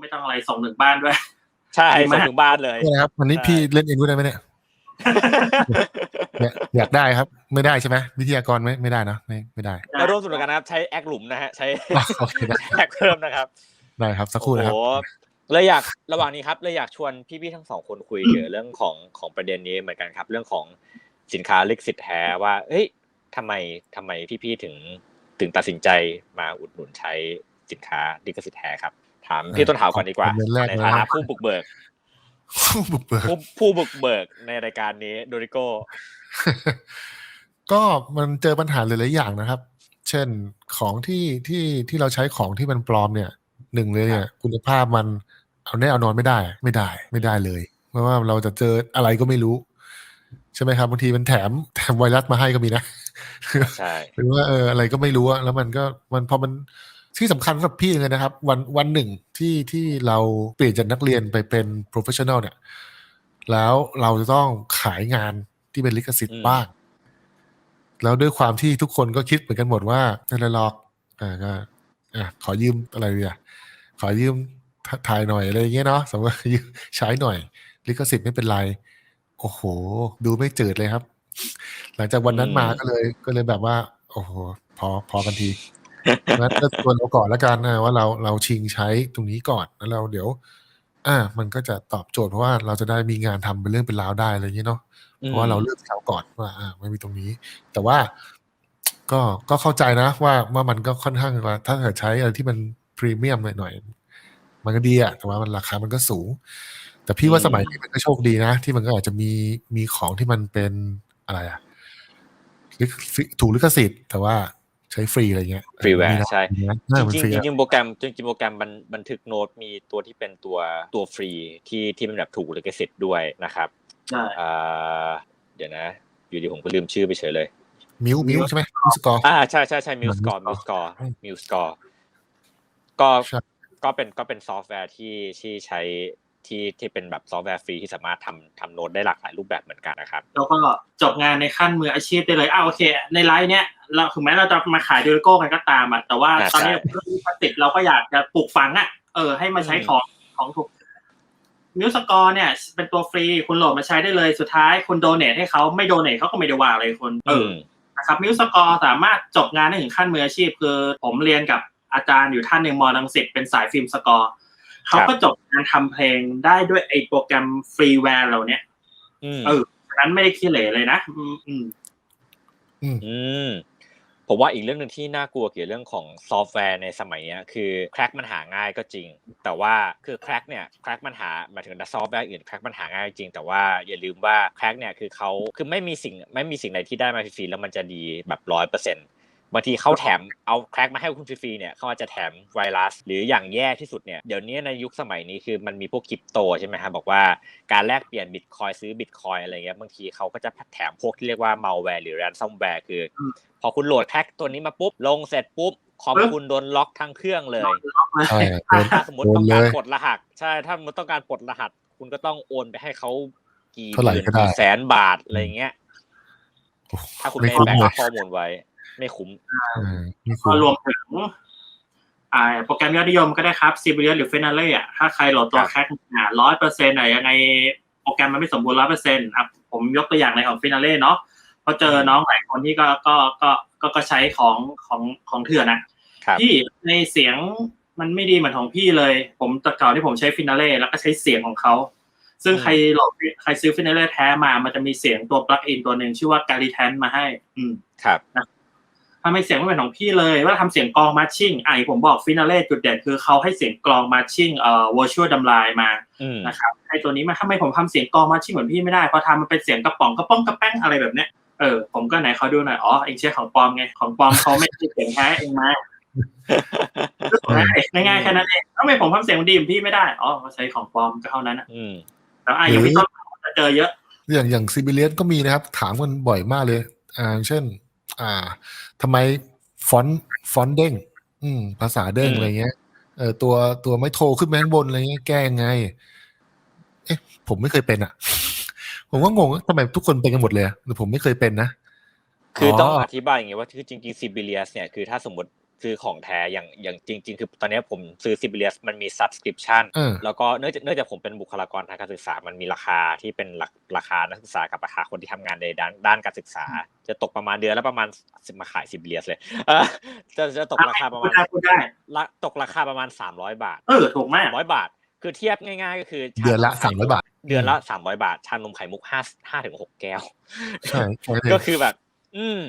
ไม่ต้องอะไรส่งถึงบ้านด้วย ใช่ดีมากส่งถึงบ้านเลยเนี่ยนะครับวันนี้ใช่พี่เล่นเองด้วยได้ไหมเนี่ยเนี่ยอยากได้ครับ ไม่ได้ใช่ไหมวิทยากรไหมไม่ได้นะไม่ไม่ได้มาร่วมสนุกกันนะครับ ใช้แอคหลุมนะฮะใช้อ๋อโอเคได้แอคเพิ่มนะครับ ได้ครับสักครู่นะครับโอ้โหเลยอยากระหว่างนี้ครับเลยอยากชวนพี่ๆทั้งสองคนคุยเกี่ยวกับเรื่องของของประเด็นนี้เหมือนกันครับ เรื่องของสินค้าลิขสิทธิ์แท้ว่าเฮ้ยทำไมทำไมพี่ๆถึงถึงตัดสินใจมาอุดหนุนใช้สินค้าลิขสิทธิ์แท้ครับ ถามพี่ต้นหาวก่อนดีกว่าคอมเมนต์แรกในเลยฐานะนะผู้บุกเบิกบุกเบิกผู้ผู้บุกเบิกในรายการนี้โดริโก้ก็มันเจอปัญหาหลายๆอย่างนะครับ เช่นของที่ที่ที่เราใช้ของที่มันปลอมเนี่ยหนึ่งเลยเนี่ย คุณภาพมันเอาแน่เอานอนไม่ได้ ไม่ได้ไม่ได้เลย เพราะว่าเราจะเจออะไรก็ไม่รู้ ใช่ไหมครับบางทีมันแถมแถมไวรัสมาให้ก็มีนะใช่หรือว่าเอออะไรก็ไม่รู้อะแล้วมันก็มันพอมัน ที่สำคัญสำหรับพี่เลยนะครับ วันวันหนึ่งที่ที่เราเปลี่ยนจากนักเรียนไปเป็น professional เนี่ย แล้วเราจะต้องขายงานที่เป็นลิขสิทธิ์บ้าง แล้วด้วยความที่ทุกคนก็คิดเหมือนกันหมดว่าไม่เป็นไรหรอกอ่าก็อะขอยืมอะไรดีอะขอยืมถ่ายหน่อยอะไรอย่างเงี้ยเนาะสมมติว่ายืมใช้หน่อย ลิขสิทธิ์ไม่เป็นไร โอ้โห ดูไม่จืดเลยครับ หลังจากวันนั้นมาก็เลยก็เลยแบบว่า โอ้โห พอพอกันที งั้นก็ชวนเราก่อนแล้วกันนะว่าเราเราชิงใช้ตรงนี้ก่อนแล้วเราเดี๋ยว อ่า มันก็จะตอบโจทย์เพราะว่าเราจะได้มีงานทำเป็นเรื่องเป็นราวได้อะไรอย่างเงี้ยเนาะเพราะว่าเราเลือกเขาก่อนว่า อ่าไม่มีตรงนี้ แต่ว่าก็ก็เข้าใจนะว่าว่ามันก็ค่อนข้างว่าถ้าเกิดใช้อะไรที่มันพรีเมียมหน่อยๆมันก็ดีอะแต่ว่ามันราคามันก็สูง แต่พี่ว่าสมัยนี้มันก็โชคดีนะ ที่มันก็อาจจะมีมีของที่มันเป็นอะไรอะลิขถูกลิขสิทธิ์แต่ว่า ใช้ฟรีอะไรเงี้ยฟรีแวร์มีนะใช่มีนะจน่ามันริงฟรีๆจอะริงๆโปรแกรมจริงๆโปรแกรมบันบันทึกโน้ตมีตัวที่เป็นตัวตัวฟรีที่ที่มันแบบถูกลิขสิทธิ์ด้วยนะครับใช่อ่าเดี๋ยวนะ อยู่ดีผมก็ลืมชื่อไปเฉยเลยมิวมิวใช่ไหมมิวสกอร์อ่าใช่ใช่ใช่มิวสกอร์มิวสกอร์มิวสกอร์ก็ใช่ก็เป็นก็เป็นซอฟต์แวร์ที่ที่ใช้ที่ที่เป็นแบบซอฟต์แวร์ฟรีที่สามารถทำทำโน้ตได้หลากหลายรูปแบบเหมือนกันนะครับแล้วก็จบงานในขั้นมืออาชีพได้เลยอ้าวโอเค ในไลฟ์เนี้ย เราถึงแม้เราจะมาขายดูโก้กันก็ตามอะแต่ว่าอ่าตอนนี้ใช่เรื่องลิขสิทธิ์เราก็อยากจะปลูกฝังอะเออให้มาใช้อืมของของถูกมิวสกอร์เนี่ยเป็นตัวฟรีคุณโหลดมาใช้ได้เลยสุดท้ายคุณโดเนทให้เขาไม่โดเนทเขาก็ไม่ได้ว่าอะไรคุณเออมนะครับมิวสกอร์สามารถจบงานได้ถึงขั้นมืออาชีพ คือผมเรียนกับอาจารย์อยู่ท่านหนึ่งมอลังสิตเป็นสายฟิล์มสกอร์เขาก็จบงานทำเพลงได้ด้วยไอ้โปรแกรมฟรีแวร์เหล่าเนี้ยอืมเออฉะนั้นไม่ได้ขี้เหร่เลยนะ อืมอืมอืม ผมว่าอีกเรื่องหนึ่งที่น่ากลัวเกี่ยวกับเรื่องของซอฟต์แวร์ในสมัยนี้คือแคร็กมันหาง่ายก็จริง แต่ว่าคือแคร็กเนี่ยแคร็กมันหาหมายถึงซอฟต์แวร์อื่นแคร็กมันหาง่ายจริง แต่ว่าอย่าลืมว่าแคร็กเนี่ยคือเขาคือไม่มีสิ่งไม่มีสิ่งใดที่ได้มาฟรีแล้วมันจะดีแบบร้อยเปอร์เซ็นต์ บางทีเขาแถมเอาแคร็กมาให้คุณฟรีๆเนี่ยเขาอาจจะแถมไวรัส หรืออย่างแย่ที่สุดเนี่ยเดี๋ยวนี้ในยุคสมัยนี้คือมันมีพวกคริปโตใช่ไหมครับบอกว่าการแลกเปลี่ยนบิตคอยซื้อบิตคอยอะไรเงี้ยบางทีเขาก็จะแถมพวกที่เรียกว่า malware หรือ ransomware คืออมพอคุณโหลดแพ็กตัวนี้มาปุ๊บ ลงเสร็จปุ๊บคอมปึ๊บคุณโดนล็อกทั้งเครื่องเลยใช่โดนถ้าสมมติโดต้อนงเลการยปลดรหัส ใช่ถ้าสมมติต้องการปลดรหัส คุณก็ต้องโอนไปให้เขากี่เท่าไหร่หมื่นก็ได้กี่แสนบาทอะไรเงี้ยถ้าคุณไม่ไม่คุ้มแบ็กเลอัยพข้อมูลไว้ ไม่คุ้มเออไม่ก็คุ้มรวมถึงอ่าโปรแกรมยอดนิยมก็ได้ครับ s i b e r i u s หรือ Finale อะถ้าใครโหลดตัวครับแคคอ่าร้อยเปอร์เซ็นต์อะยังไงโปรแกรมมันไม่สมบูรณ์ร้อยเปอร์เซ็นต์อะผมยกตัวอย่างในของ Finale เนาะเพราะเจอน้องหลายคนที่ก็ก็ก็ก็ก็ใช้ของของของเถื่อนนะครับพี่ในเสียงมันไม่ดีเหมือนของพี่เลย ผมแตะเก่าที่ผมใช้ Finale แล้วก็ใช้เสียงของเขา ซึ่งอืมใครโหลดใครซื้อ Finale แท้มา มันจะมีเสียงตัวปลั๊กอินตัวหนึ่งชื่อว่า g a r i t a n มาให้ อืมครับ ทำไมเสียงไม่เป็นของพี่เลยว่าทำเสียงกลองมาชชิ่งไอะผมบอกฟินาเล่จุดเด่นคือเขาให้เสียงกลองมาชชิ่งเอ่อ virtual ดำลายมาอืมนะครับให้ตัวนี้มาทำไมผมทำเสียงกลองมาชชิ่งเหมือนพี่ไม่ได้เพราะทำมันเป็นเสียงกระป๋องกระป้องกระแป้งอะไรแบบเนี้ยเออผมก็ไหนเขาดูหน่อยอ๋อเองใช้ของปลอมไงของปลอมเขาไม่ใช่เสียงแท้เองมาง่ายๆแค่นั้นเองทำไมผมทำเสียงดีเหมือนพี่ไม่ได้อ๋อเขาใช้ของปลอมก็เท่านั้นนะอืมแล้วอะอย่างพี่ต้นจะเจอเยอะ อย่างอย่างซิบิเลียนก็มีนะครับ ถามกันบ่อยมากเลย อ่าเช่น อ่าทำไมฟอนต์ฟอนต์เด้ง อืม ภาษาเด้งอืมอะไรเงี้ยเออตัวตัวไม่โทรขึ้นไปข้างบนอะไรเงี้ยแก้ยังไง เอ๊ะ ผมไม่เคยเป็นอะ ผมก็งงว่าทำไมทุกคนเป็นกันหมดเลยอะแต่ผมไม่เคยเป็นนะคือต้องออธิบายอย่างงี้ว่าคือจริงๆซิบิเลียสเนี่ยคือถ้าสมมติ ซื้อของแท้อย่างอย่างจริง ๆ คือตอนนี้ผมซื้อ Sibelius มันมี subscription เออแล้วก็เนื่องจากเนื่องจากผมเป็นบุคลากรทางการศึกษา มันมีราคาที่เป็นราราคานักศึกษากับราคาคนที่ทำงานในด้านด้านการศึกษา จะตกประมาณเดือนละประมาณสิมาขาย Sibelius เลยเออจะจะตกราคาประพูมาดณได้พูดได้ละตกราคาประมาณ 300 บาท เออถูกมาก300บาท คือเทียบง่าย ๆ ก็คือเดือนละสามร้อยบาท เดือนละ300บาท ชานมไข่มุก5 5ถึง6แก้วใช่ใช่เลยก็คือแบบ อืม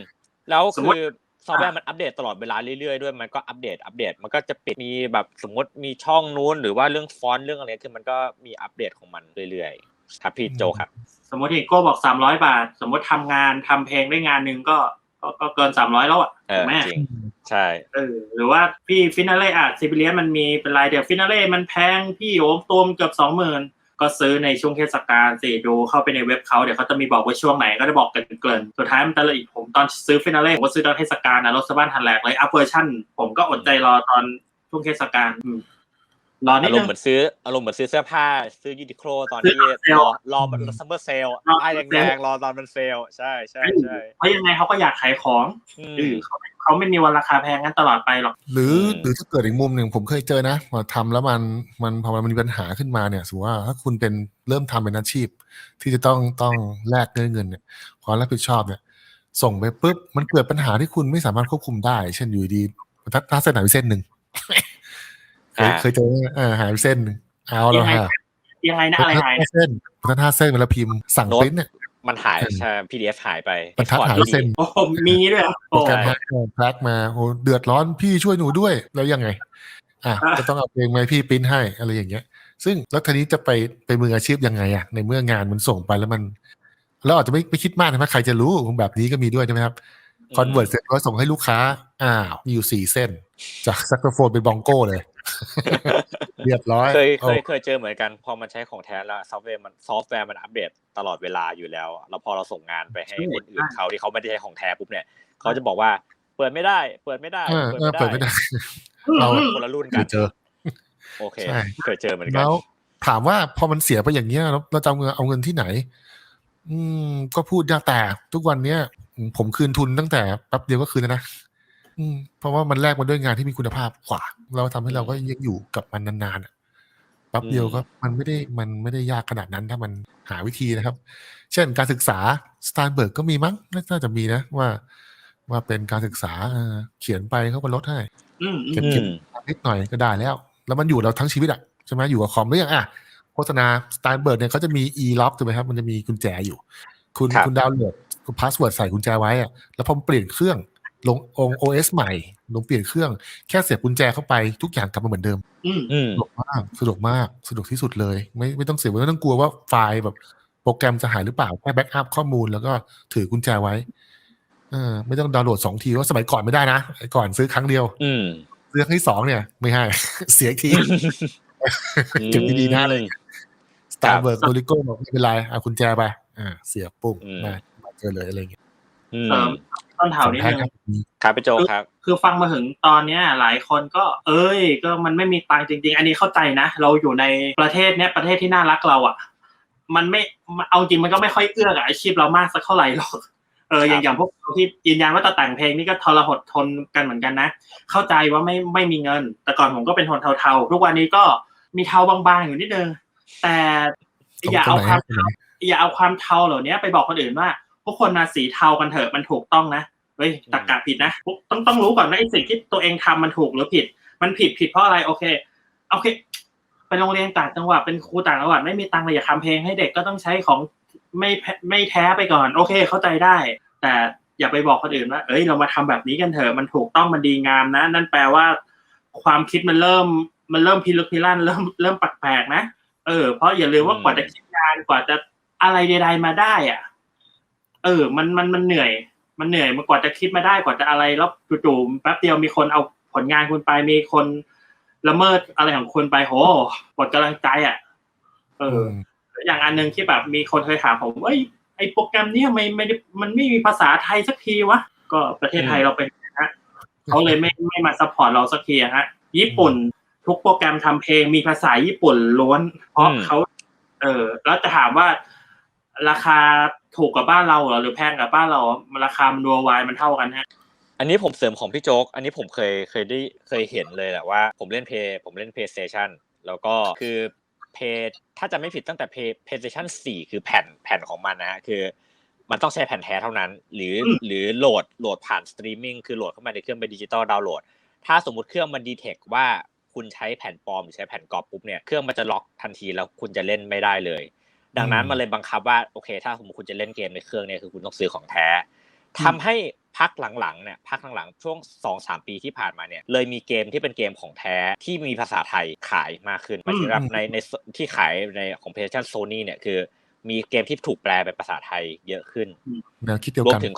แล้วสมคืมุติอ ซอฟต์แวร์มันอัปเดตตลอดเวลาเรื่อยๆด้วยมันก็อัปเดตอัปเดต มันก็จะปิดมีแบบสมมติมีช่องนู้นหรือว่าเรื่องฟอนต์เรื่องอะไรคือมันก็มีอัปเดตของมันเรื่อยๆครับพี่โจครับ สมมติที่โก้บอกสามร้อยบาท สมมติทำงานทำเพลงได้งานหนึ่งก็ก็ก็เกินสามร้อยแล้วอะเอถูอกไหมจริงใช่เออหรือว่าพี่ฟินาเล่อะซิบิเลียนมันมีเป็นรายเดียวฟินาเล่มันแพงพี่โอ้ตัวมนเกือบสองหมื่น ก็ซื้อในช่วงเทศกาลสิดูเข้าไปในเว็บเขาเดี๋ยวเขาจะมีบอกว่าช่วงไหนก็จะบอกกันเกินๆสุดท้ายมันตะเลยผมตอนซื้อฟินาเล่ผมก็ซื้อตอนเทศกาลนะรถสบ้านทันแหลกเลยอัพเวอร์ชั่นผมก็อดใจรอตอนช่วงเทศกาล รอนิอาดรนึมง ณ์เหมือนซื้ออารมณ์เหมือนซื้อเสื้อผ้า ซื้อยูนิโคลตอนที่ซื้อเซลรล์อรอมันซัมเมอร์เซลรอไอ้เซแดลล์งๆรอตอนมันเซลใช่ใช่ใช่เพราะยังไงเขาก็อยากขายของอืมเออเขาเขาไม่มีวันราคาแพงงั้นตลอดไปหรอก หรืออืมหรือถ้าเกิดอีกมุมหนึ่งผมเคยเจอนะมาทำแล้วมันมันพอมันมีปัญหาขึ้นมาเนี่ยสมมติว่าถ้าคุณเป็นเริ่มทำเป็นอาชีพ ที่จะต้องต้องแลกเงินเงินเนี่ยความรับผิดชอบเนี่ยส่งไปปุ๊บมันเกิดปัญหาที่คุณไม่สามารถควบคุมได้ เช่นอยู่ดีๆทัดทัดเส้นหายไปเส้นหนึ่ง เคยเคยเจอไหมเออหายไปเส้นหนึ่งเอาแล้วยังไงฮะยังไงนะอะไรหายทัดนะเส้นทัดห้าเส้นเวลาพิมพ์สั่งโน้ตปริ้นเนี่ยมันหายใช่ PDF หายไปบรรทัดหาย Export เส้นโอ้โหมีด้วยเหรอโปรโอ้แกรมแฮกแพลกมาโอ้เดือดร้อนพี่ช่วยหนูด้วยแล้วยังไง อะอะก็ต้องเอาเพลงมาให้พี่ปริ้นให้อะไรอย่างเงี้ย ซึ่งแล้วทีนี้จะไปไปมืออาชีพยังไงอะในเมื่องานมันส่งไปแล้วมันเราอาจจะไม่ไม่คิดมากนะว่าใครจะรู้แบบนี้ก็มีด้วยใช่ไหมครับอืมคอนเวิร์ตเสร็จก็ส่งให้ลูกค้า อ้าว มีอยู่สี่เส้น จากแซกโซโฟนเป็นบองโก้เลย เรียบร้อยเคยเคโอ้ยเคยเจอเหมือนกันพอมันใช้ของแท้แล้วซอฟต์แวร์มันซอฟต์แวร์มันอัปเดตตลอดเวลาอยู่แล้ว แล้วพอเราส่งงานไปให้คนอื่นเขาที่เขาไม่ได้ใช้ของแท้ปุ๊บเนี่ยเขาจะบอกว่าเปิดไม่ได้ เปิดไม่ได้เออเออเปิดไม่ได้เราคนละรุ่นเคกันยเจอ โอเคใช่เคยเจอเหมือนกัแล้นวถามว่าพอมันเสียไปอย่างเงี้ยแล้วเราจะเอาเงินเอาเงินที่ไหน อืม ก็พูดยากแต่ทุกวันเนี้ยผมคืนทุนตั้งแต่แป๊บเดียวก็คืนแล้วนะอืม เพราะว่ามันแลกมาด้วยงานที่มีคุณภาพกว่า เราทำให้เราก็ยังอยู่กับมันนานๆอะแป๊บเดียวก็มันไม่ได้มันไม่ได้ยากขนาดนั้นถ้ามันหาวิธีนะครับ เช่นการศึกษาสไตนเบิร์กก็มีมั้งน่าจะมีนะว่า ว่าเป็นการศึกษาเออเขียนไปเขาก็ลดให้อืมอืเก็บมเก็บนิดหน่อยก็ได้แล้ว แล้วมันอยู่เราทั้งชีวิตอะใช่ไหมอยู่กับคอมหรือยังอะโฆษณาสไตล์เบิร์ดเนี่ยเขาจะมี e lock ถูกไหมครับ มันจะมีกุญแจอยู่ คุณครับคุณดาวน์โหลดคุณพาสเวิร์ดใส่กุญแจไว้อะแล้วพอเปลี่ยนเครื่อง ลงอง OS ใหม่ลงเปลี่ยนเครื่องแค่เสียบกุญแจเข้าไปทุกอย่างกลับมาเหมือนเดิมอืมอืมสะดวกมากสะดวกมากสะดวกที่สุดเลย ไม่ไม่ต้องเสียไม่ต้องกลัวว่าไฟล์แบบโปรแกรมจะหายหรือเปล่าแค่แบ็กอัพข้อมูลแล้วก็ถือกุญแจไว้เออไม่ต้องดาวน์โหลดสองทีว่าสมัยก่อนไม่ได้นะก่อนซื้อครั้งเดียว อืมเรื่องที่สองเนี่ย ไม่ให้ เสียอีกทีเก็บดีๆนะเลยสตาร์เบิร์กโดริโก้บอกไม่เป็นไรเอากุญแจไปอ่าเสียบปุ่มอืมมามาเจอเลยอะไรเงี้ยอืม เสริมต้นเถานิดแท้นึงครับครับพี่โจครับ คือฟังมาถึงตอนเนี้ยหลายคนก็ เอ้ย ก็มันไม่มีตังค์จริง ๆ อันนี้เข้าใจนะ เราอยู่ในประเทศเนี้ยประเทศที่น่ารักเราอะ มันไม่เอาจริงมันก็ไม่ค่อยเอื้อกับอาชีพเรามากสักเท่าไหร่หรอกเอออย่างอย่างพวกเราที่ยืนยันว่าจะแต่งเพลงนี่ก็ทรหดทนกันเหมือนกันนะ เข้าใจว่าไม่ไม่มีเงิน แต่ก่อนผมก็เป็นคนเทาๆทุกวันนี้ก็มีเทาบางๆอยู่นิดนึงแต่อย่าเอาความตรงไหนครับอย่าเอาความเทาเหล่านี้ไปบอกคนอื่นว่าพ วกคนมาสีเทากันเถอะมันถูกต้องนะเฮ้ยตรกกะผิดนะต้องต้องรู้ก่อนว่าไอ้สิ่งที่ตัวเองทำมันถูกหรือผิด มันผิดผิดเพราะอะไรโอเคโอเคไปโรงเรียนต่างจังหวัดเป็นครูต่างจังหวัดไม่มีตังค์เลยอย่าทำเพลงให้เด็กก็ต้องใช้ของไม่แพไม่แท้ไปก่อน โอเค เข้าใจได้ แต่อย่าไปบอกคนอื่นว่าเอ้ยเรามาทำแบบนี้กันเถอะมันถูกต้องมันดีงามนะ นั่นแปลว่า ความคิดมันเริ่มมันเริ่มพิลึกพิลั่นเริ่มเริ่มแปลกๆนะเออเพราะอย่าลืมว่าอืมกว่าจะคิดงานกว่าจะอะไรใดๆมาได้อะ เออ มันมันมันเหนื่อย มันเหนื่อยมันกว่าจะคิดมาได้กว่าจะอะไรแล้วจู่ๆแป๊บเดียวมีคนเอาผลงานคุณไปมีคนละเมิดอะไรของคุณไปโหหมดกำลังใจอะ เออ อย่างอันหนึ่งที่แบบมีคนเคยถามผมว่าไอ้โปรแกรมเนี้ยไม่ไม่ได้มันไม่มีภาษาไทยสักทีวะก็ประเทศไทยเราเป็นอย่างนะฮะเขาเลยไม่ไม่มาซัพพอร์ตเราสักทีอะฮะญี่ปุ่นทุกโปรแกรมทำเพลงมีภาษาญี่ปุ่นล้วน เพราะอืมเขาเออแล้วจะถามว่าราคา ถูกกว่าบ้านเราเหรอหรือแพงกว่าบ้านเรามันราคามันรัววายมันเท่ากันฮะอันนี้ผมเสริมของพี่โจ๊ก อันนี้ผมเคยเคยได้เคยเห็นเลยแหละว่าผมเล่นเพย์ผมเล่น PlayStation แล้วก็คือเพย์ถ้าจะไม่ผิดตั้งแต่ Play PlayStation 4 คือแผ่นแผ่นของมันนะฮะคือมันต้องใช้แผ่นแท้เท่านั้น หรือหรือโหลดโหลดผ่านสตรีมมิ่งคือโหลดเข้ามาในเครื่องเป็นดิจิตอลดาวน์โหลด ถ้าสมมุติเครื่องมันดีเทคว่าคุณใช้แผ่นปลอมหรือใช้แผ่นกรอบปุ๊บเนี่ยเครื่องมันจะล็อกทันทีแล้วคุณจะเล่นไม่ได้เลย ดังนั้นมันเลยบังคับว่าโอเค ถ้าสมมติคุณจะเล่นเกมในเครื่องเนี่ยคือคุณต้องซื้อของแท้ทำให้พักหลังๆเนี่ยพักหลังๆช่วงสองสามปีที่ผ่านมาเนี่ยเลยมีเกมที่เป็นเกมของแท้ที่มีภาษาไทยขายมากขึ้นหมายถึงว่าในในที่ขายในของ PlayStation Sony เนี่ยคือ มีเกมที่ถูกแปลเป็นภาษาไทยเยอะขึ้นแนวคิดเดียวรวมกันถึง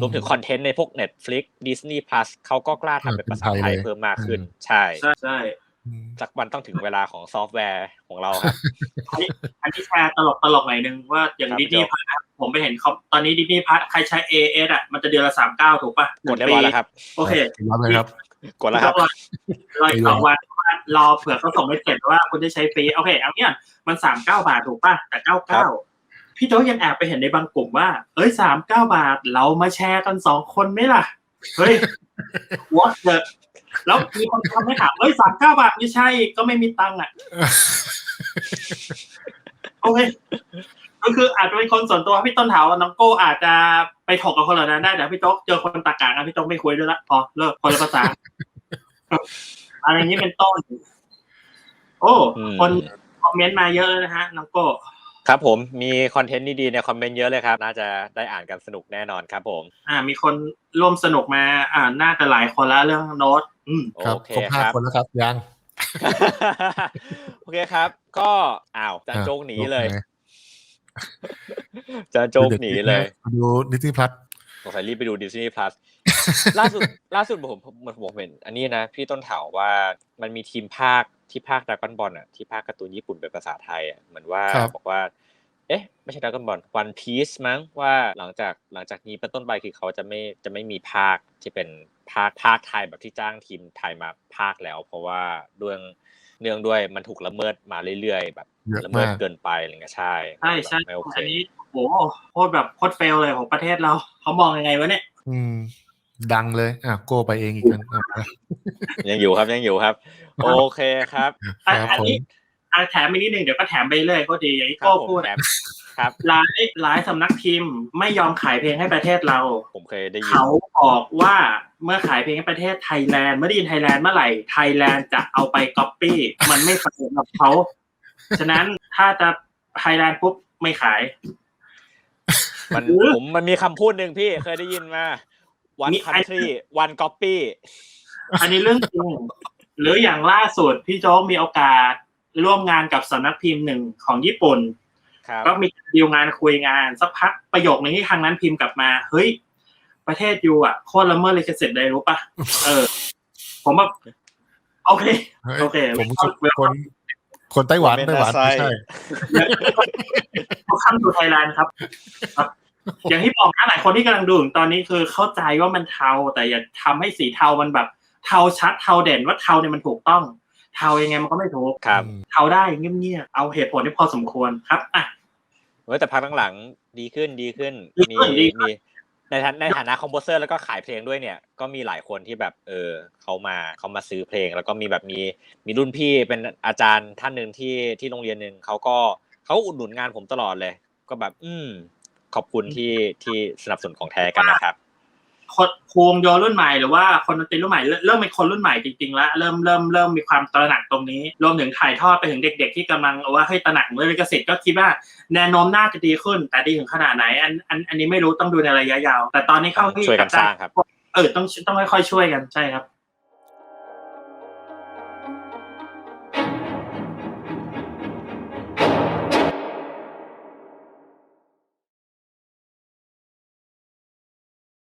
รวมถึงคอนเทนต์ในพวก Netflix Disney Plus เขาก็กล้าทำเป็นภาษาไทยเพิ่มมากขึ้น ใช่ใช่ใช่อืม สักวันต้องถึงเวลาของซอฟต์แวร์ของเราครับอันนี้แชร์ตลกตลกหน่อยนึงว่าอย่างครับดิสนีย์พัทผมไปเห็นเขาตอนนี้ดิสนีย์พัทใครใช้ AS อะมันจะเดือนละสามเก้าถูกป่ะกดเรียบร้อยแล้วครับ โอเครับเลยครับกดแล้วครับรอรออีกสองวันรอเผื่อเขาส่งไม่เสร็จว่าคุณได้ใช้ฟรีโอเคเอาเนี่ยมันสามเก้าบาทถูกป่ะแต่เก้าครัเก้าบพี่โจ๊กยังแอบไปเห็นในบางกลุ่มว่า เอ้ยสามเก้าบาทเรามาแชร์กันสองคนไหมล่ะ เฮ้ย what the แล้วมีคนทำให้ถามเอ้ยสามเก้าบาทไม่ใช่ก็ไม่มีตังค์อะโอเคก็คืออาจจะเป็นคนส่วนตัวพี่ต้นเถาน้องโก้อาจจะไปถกกับคนเหล่านั้นได้แต่พี่โจ๊กเจอคนตากากอะพี่โจ๊กไม่คุยด้วยละพอเลิกคนละภาษาอะไรอย่างนี้เป็นต้น โอ้อืมคนคอมเมนต์มาเยอะเลยนะฮะน้องโก้ครับผมมีคอนเทนต์ดีๆในคอมเมนต์เยอะเลยครับ น่าจะได้อ่านกันสนุกแน่นอนครับผม อ่า มีคนร่วมสนุกมาอ่าน่าจะหลายคนแล้วเรื่องโน้ต อืมครับโอเคครบห้าครับคนแล้วครับยังโอเคครับ ก็อ้าวจานโจ๊กหนีเลยโอคจานโจ๊กหนีเลยดูดิสนีย์พลัสสงสัยรีบไปดู Disney Plus ล่าสุดล่าสุดผมผมผมผมเห็นอันนี้นะ พี่ต้นเถาว่ามันมีทีมภาคที่ภาคดราก้อนบอลอะที่ภาคการ์ตูนญี่ปุ่นเป็นภาษาไทยอะเหมือนว่าบอกว่า เอ๊ะไม่ใช่ดราก้อนบอลวันพีซมั้งว่าหลังจากหลังจากนี้เป็นต้นไปคือเขาจะไม่จะไม่มีภาคที่เป็นภาคภาคไทยแบบที่จ้างทีมไทยมาภาคแล้ว เพราะว่าเรื่องเนื่องด้วยมันถูกละเมิดมาเรื่อยๆ แบบเยอะละเมิมาดกเกินไปอะไรเงี้ยใช่ใช่ใช่ไม่โอเคอันนี้โอ้โหโคตรแบบโคตรเฟลเลยของประเทศเราเขามองยังไงวะเนี่ยอืมดังเลยอะโก้ไปเองอีกกันอะมายังอยู่ครับยังอยู่ครับ โอเคครับอะครับอันผมนี้ อะแถมอีกนิดนึงเดี๋ยวก็แถมไปเรื่อยก็ดีอย่างที่ครัโก้บผมพูดแถอะมครับหลายหลายสำนักพิมพ์ไม่ยอมขายเพลงให้ประเทศเรา ผมเคยได้ยินเขาบอกว่าเมื่อขายเพลงให้ประเทศไทยแลนด์เมื่อได้ยินไทยแลนด์เมื่อไหร่ไทยแลนด์จะเอาไปก๊อปปี้มันไม่สนุกกับเขาฉะนั้นถ้าจะไทยแลนด์ปุ๊บไม่ขาย มันหรือผมมันมีคำพูดหนึ่งพี่เคยได้ยินมา one มี country one copy อันนี้เรื่องจริงหรืออย่างล่าสุดพี่โจ๊กมีโอกาส ร่วมงานกับสำนักพิมพ์หนึ่งของญี่ปุ่นครับก็มีดีลงานคุยงานสักพักประโยคนึงที่ทางนั้นพิมพ์กลับมา เฮ้ย ประเทศยูอะโคตรละเมิดลิขสิทธิ์เลยรู้ปะเออ ผมแบบโอเคเฮ้ยโอเคผมคิดคนคนไต้หวันไต้หวันไม่ใช่เขาข้ามดูไทยแลนด์ครับครับ อย่างที่บอกนะหลายคนที่กำลังดูอยู่ตอนนี้คือเข้าใจว่ามันเทาแต่อย่าทำให้สีเทามันแบบ เทาชัดเทาเด่นว่าเทาเนี่ยมันถูกต้อง เทายังไงมันก็ไม่ถูกครับเทาได้เงียบๆเอาเหตุผลที่พอสมควรครับอะเว้ยแต่พักหลังๆดีขึ้นดีขึ้นดีมีขึ้นดีขึ้นมีในฐานะในฐานะคอมโพเซอร์แล้วก็ขายเพลงด้วยเนี่ยก็มีหลายคนที่แบบเออเขามาเขามาซื้อเพลง แล้วก็มีแบบมีมีรุ่นพี่เป็นอาจารย์ท่านหนึ่งที่ที่โรงเรียนหนึ่งเขาก็เขาอุดหนุนงานผมตลอดเลย ก็แบบ อืมขอบคุณที่ที่สนับสนุนของแท้กันนะครับ คนครูวงโยรุ่นใหม่หรือว่าคนดนตรีรุ่นใหม่เริ่มเริ่มเป็นคนรุ่นใหม่จริงๆแล้วเริ่มเริ่มเริ่มมีความตระหนักตรงนี้รวมถึงถ่ายทอดไปถึงเด็ก ๆ ที่กำลังว่าให้ยตระหนักเรื่องลิขสิทธิ์ก็คิดว่าแนวโน้มน่าจะดีขึ้น แต่ดีถึงขนาดไหนอันอันอันนี้ไม่รู้ต้องดูในระยะยาว แต่ตอนนี้เข้าที่ช่วยกันสร้างครับเออต้องต้องค่อยๆช่วยกันใช่ครับ